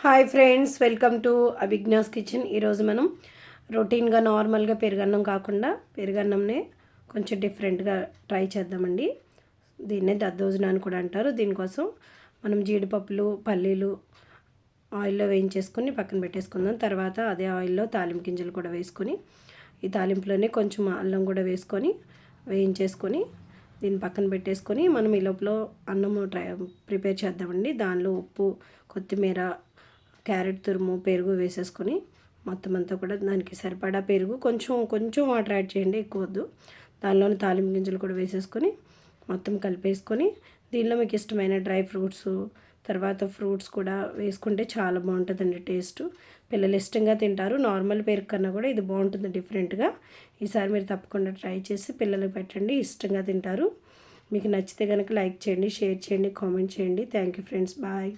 Hi friends welcome to Abhigna's kitchen. ఈరోజు మనం రొటీన్గా నార్మల్గా పెరుగన్నం కాకుండా పెరుగన్నంనే కొంచెం డిఫరెంట్గా ట్రై చేద్దామండి. దీన్నే దద్దోజన అని కూడా అంటారు. దీనికోసం మనం జీడిపప్పులు పల్లీలు ఆయిల్లో వేయించేసుకొని పక్కన పెట్టేసుకుందాం. తర్వాత అదే ఆయిల్లో తాలింపు గింజలు కూడా వేసుకొని ఈ తాలింపులోనే కొంచెం అల్లం కూడా వేసుకొని వేయించేసుకొని దీన్ని పక్కన పెట్టేసుకొని మనం ఈ లోపల అన్నము ట్రై ప్రిపేర్ చేద్దామండి. దానిలో ఉప్పు కొత్తిమీర క్యారెట్ తురుము పెరుగు వేసేసుకొని మొత్తం అంతా కూడా దానికి సరిపడా పెరుగు కొంచెం కొంచెం వాటర్ యాడ్ చేయండి ఎక్కువ వద్దు. దానిలోని తాలింపు గింజలు కూడా వేసేసుకొని మొత్తం కలిపేసుకొని దీనిలో మీకు ఇష్టమైన డ్రై ఫ్రూట్స్ తర్వాత ఫ్రూట్స్ కూడా వేసుకుంటే చాలా బాగుంటుందండి టేస్ట్. పిల్లలు ఇష్టంగా తింటారు. నార్మల్ పెరుగు కన్నా కూడా ఇది బాగుంటుంది డిఫరెంట్గా. ఈసారి మీరు తప్పకుండా ట్రై చేసి పిల్లలకు పెట్టండి ఇష్టంగా తింటారు. మీకు నచ్చితే కనుక లైక్ చేయండి షేర్ చేయండి కామెంట్ చేయండి. Thank you friends. బాయ్.